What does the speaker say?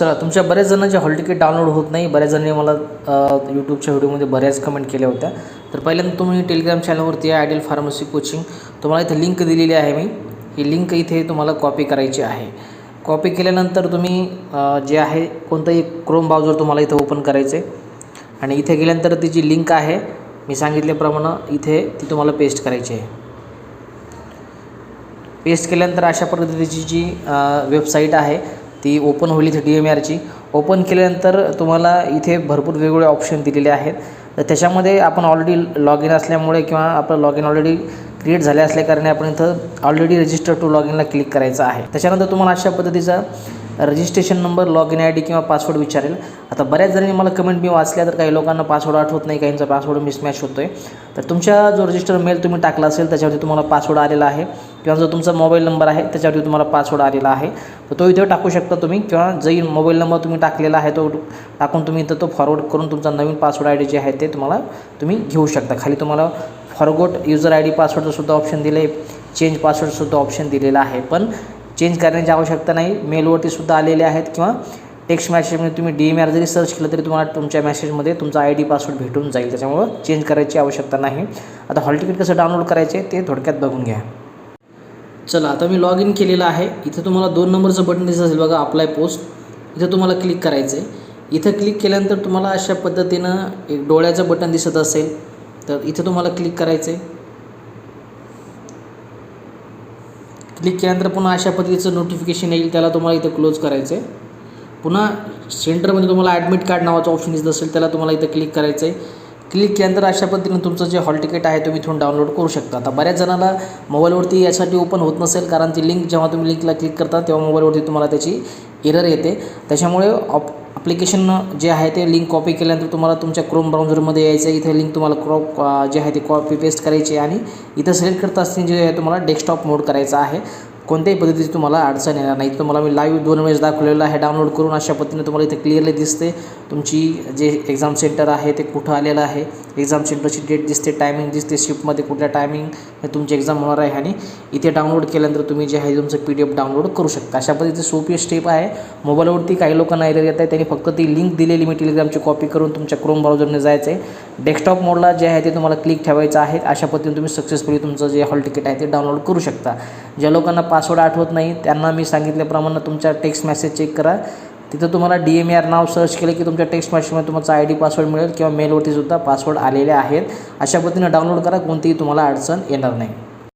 चला तुमच्या बऱ्याच जणांचे हॉल तिकीट डाउनलोड होत नाही. बऱ्याच जणांनी मला यूट्यूबच्या व्हिडिओमध्ये बऱ्याच कमेंट केल्या होत्या. तर पहिल्यांदा तुम्ही टेलिग्राम चॅनलवरती आहे आयडियल फार्मसी कोचिंग तुम्हाला इथे लिंक दिलेली आहे मी. ही लिंक इथे तुम्हाला कॉपी करायची आहे. कॉपी केल्यानंतर तुम्ही जे आहे कोणतंही क्रोम ब्राउझर तुम्हाला इथं ओपन करायचं आहे आणि इथे गेल्यानंतर ती जी लिंक आहे मी सांगितल्याप्रमाणे इथे ती तुम्हाला पेस्ट करायची आहे. पेस्ट केल्यानंतर अशा पद्धतीची जी वेबसाईट आहे ती ओपन होईल इथे डी एम आरची ओपन केल्यानंतर तुम्हाला इथे भरपूर वेगवेगळे ऑप्शन दिलेले आहेत. तर त्याच्यामध्ये आपण ऑलरेडी लॉग इन असल्यामुळे किंवा आपलं लॉग इन ऑलरेडी क्रिएट झाले असल्याकारणे आपण इथं ऑलरेडी रजिस्टर टू लॉग इनला क्लिक करायचं आहे. त्याच्यानंतर तुम्हाला अशा पद्धतीचा registration number log in I D किंवा पासवर्ड विचारेल. आता बऱ्याच जणांनी मला कमेंट मी वाचल्या तर काही लोकांना पासवर्ड आठवत नाही काहींचा पासवर्ड मिसमॅच होतो आहे तर तुमच्या जो रजिस्टर मेल तुम्ही टाकला असेल त्याच्यावरती तुम्हाला पासवर्ड आलेला आहे. किंवा जो तुमचा मोबाईल नंबर आहे त्याच्यावरती तुम्हाला पासवर्ड आलेला आहे तर तो इथे टाकू शकता तुम्ही. किंवा जरी मोबाईल नंबर तुम्ही टाकलेला आहे तो टाकून तुम्ही इथं तो फॉरवर्ड करून तुमचा नवीन पासवर्ड आय डी जे आहे ते तुम्हाला तुम्ही घेऊ शकता. खाली तुम्हाला फॉरगोट युजर आय डी पासवर्डचंसुद्धा ऑप्शन दिलं आहे चेंज पासवर्डसुद्धा ऑप्शन दिलेलं आहे. पण चेंज करण्याची आवश्यकता नाही. मेलवरती सुद्धा आलेले आहेत किंवा टेक्स्ट मॅसेजमध्ये तुम्ही डी एम आर जरी सर्च केलं तरी तुम्हाला तुमच्या मॅसेजमध्ये तुमचा आय डी पासवर्ड भेटून जाईल. त्याच्यामुळं चेंज करायची आवश्यकता नाही. आता हॉल तिकीट कसं डाउनलोड करायचे ते थोडक्यात बघून घ्या. चला आता मी लॉग इन केलेलं आहे. इथं तुम्हाला दोन नंबरचं बटन दिसत असेल बघा अप्लाय पोस्ट इथं तुम्हाला क्लिक करायचं आहे इथं क्लिक केल्यानंतर तुम्हाला अशा पद्धतीनं एक डोळ्याचं बटन दिसत असेल. तर इथं तुम्हाला क्लिक करायचं आहे क्लिक केल्यानंतर पुन्हा अशा पद्धतीचं नोटिफिकेशन येईल त्याला तुम्हाला इथं क्लोज करायचं आहे पुन्हा सेंटरमध्ये तुम्हाला ॲडमिट कार्ड नावाचं ऑप्शन दिसत असेल त्याला तुम्हाला इथं क्लिक करायचं आहे क्लिक केल्यानंतर अशा पद्धतीनं तुमचं जे हॉल तिकीट आहे तुम्ही इथून डाउनलोड करू शकता. आता बऱ्याच जणांना मोबाईलवरती यासाठी ओपन होत नसेल कारण ती लिंक जेव्हा तुम्ही लिंकला क्लिक करता तेव्हा मोबाईलवरती तुम्हाला त्याची एरर येते. त्याच्यामुळे ऑप ॲप्लिकेशन जे आहे ते लिंक कॉपी केल्यानंतर तुम्हाला तुमच्या क्रोम ब्राउझरमध्ये यायचं आहे इथे लिंक तुम्हाला क्रॉप जे आहे ते कॉपी पेस्ट करायची आहे आणि इथं सिलेक्ट करता असताना जे आहे तुम्हाला डेस्कटॉप मोड करायचा आहे. कोणत्याही पद्धतीची तुम्हाला अडचण येणार नाही. तुम्हाला मी लाईव्ह दोन वेळेस दाखवलेलं आहे. डाउनलोड करून अशा पद्धतीने तुम्हाला इथे क्लिअरली दिसते. तुमची जे एक्झाम सेंटर आहे ते कुठं आलेलं आहे? एक्झाम सेंटरची डेट दिसते टायमिंग दिसते शिफ्टमध्ये कुठल्या टायमिंग तुमची एक्झाम होणार आहे आणि इथे डाउनलोड केल्यानंतर तुम्ही जे आहे तुमचं पी डी एफ डाउनलोड करू शकता. अशा पद्धतीची सोपी स्टेप आहे. मोबाईलवरती काही लोकांना एरर येत आहे त्यांनी फक्त ती लिंक दिलेली मी टेलिग्रामची कॉपी करून तुमच्या क्रोम ब्राउझरने जायचं आहे डेस्कटॉप मोडला जे आहे ते तुम्हाला क्लिक ठेवायचं आहे. अशा पद्धतीने तुम्ही सक्सेसफुली तुमचं जे हॉल तिकीट आहे ते डाउनलोड करू शकता. ज्या लोकांना पासवर्ड आठवत नाही. त्यांना मी सांगितल्याप्रमाणे तुमच्या टेक्स्ट मेसेज चेक करा. तिथं तुम्हाला डी एम आर नाव सर्च केलं की तुमच्या टेक्स्ट मेसेजमध्ये तुमचा आय डी पासवर्ड मिळेल किंवा मेलवरती सुद्धा पासवर्ड आलेले आहेत. अशा पद्धतीने डाउनलोड करा. कोणतीही तुम्हाला अडचण येणार नाही.